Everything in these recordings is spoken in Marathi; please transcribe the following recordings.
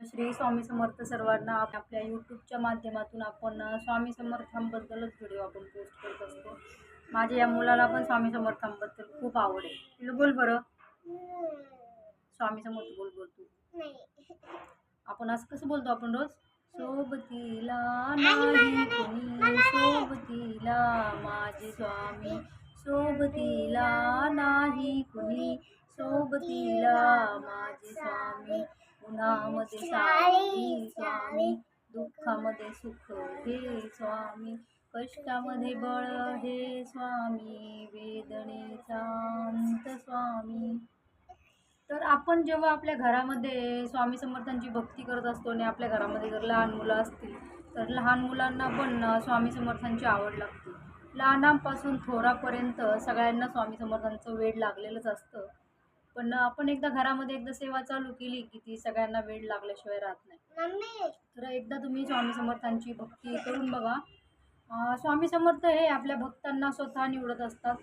श्री स्वामी समर्थ सर्वांना आप- आपल्या यूट्यूबच्या माध्यमातून आपण स्वामी समर्थांबद्दलच व्हिडिओ आपण पोस्ट करत असतो. माझ्या या मुलाला पण स्वामी समर्थांबद्दल खूप आवड आहे. बोल बरं. स्वामी समर्थ बोल बोल तू. आपण असं कसं बोलतो आपण रोज? सोबतीला नाही कोणी सोबतीला माझे स्वामी सोबतीला नाही कुणी सोबतीला माझे स्वामी उन्हामध्ये सावली स्वामी दुःखामध्ये सुख हे स्वामी कष्टामध्ये बळ हे स्वामी वेदनेचा अंत स्वामी. तर आपण जेव्हा आपल्या घरामध्ये स्वामी समर्थांची भक्ती करत असतो आणि आपल्या घरामध्ये जर लहान मुलं असतील तर लहान मुलांना पण स्वामी समर्थांची आवड लागते. लहानांपासून थोरापर्यंत सगळ्यांना स्वामी समर्थांचं वेड लागलेलंच असतं. पण आपण एकदा घरामध्ये एकदा सेवा चालू केली की ती सगळ्यांना वेड लागल्याशिवाय राहत नाही. तर एकदा तुम्ही स्वामी समर्थांची भक्ती करून बघा. स्वामी समर्थ हे आपल्या भक्तांना स्वतः निवडत असतात.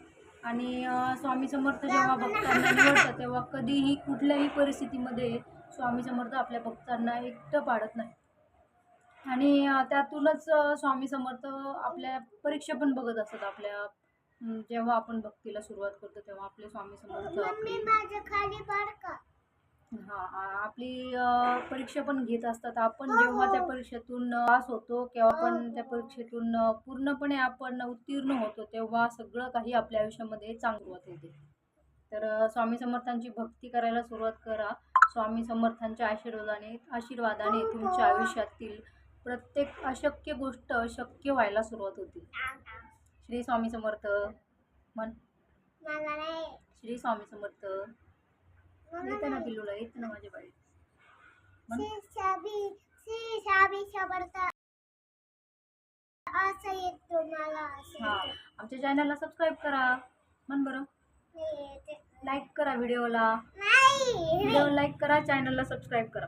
आणि स्वामी समर्थ जेव्हा भक्तांना निवडतात तेव्हा कधीही कुठल्याही परिस्थितीमध्ये स्वामी समर्थ आपल्या भक्तांना एकटं पाडत नाही. आणि त्यातूनच स्वामी समर्थ आपल्या परीक्षा पण बघत असतात आपल्या जेव्हा आपण भक्तीला सुरुवात करतो तेव्हा आपले स्वामी समर्थ आपली हा आपली परीक्षा पण घेत असतात. आपण जेव्हा त्या परीक्षेतून पास होतो किंवा आपण त्या परीक्षेतून पूर्णपणे आपण उत्तीर्ण होतो तेव्हा सगळं काही आपल्या आयुष्यामध्ये चांगलं होते. तर स्वामी समर्थांची भक्ती करायला सुरुवात करा. स्वामी समर्थांच्या आशीर्वादाने आशीर्वादाने तुमच्या आयुष्यातील प्रत्येक अशक्य गोष्ट शक्य व्हायला सुरुवात होते. श्री स्वामी समर्थ. नाही. श्री स्वामी समर्थ. येतं ना पिल्लूला येतं ना माझ्या बाई हा. आमच्या चॅनलला सबस्क्राईब करा. म्हण बरं. लाईक करा व्हिडिओला नाही. व्हिडिओ लाईक करा चॅनलला सबस्क्राईब करा.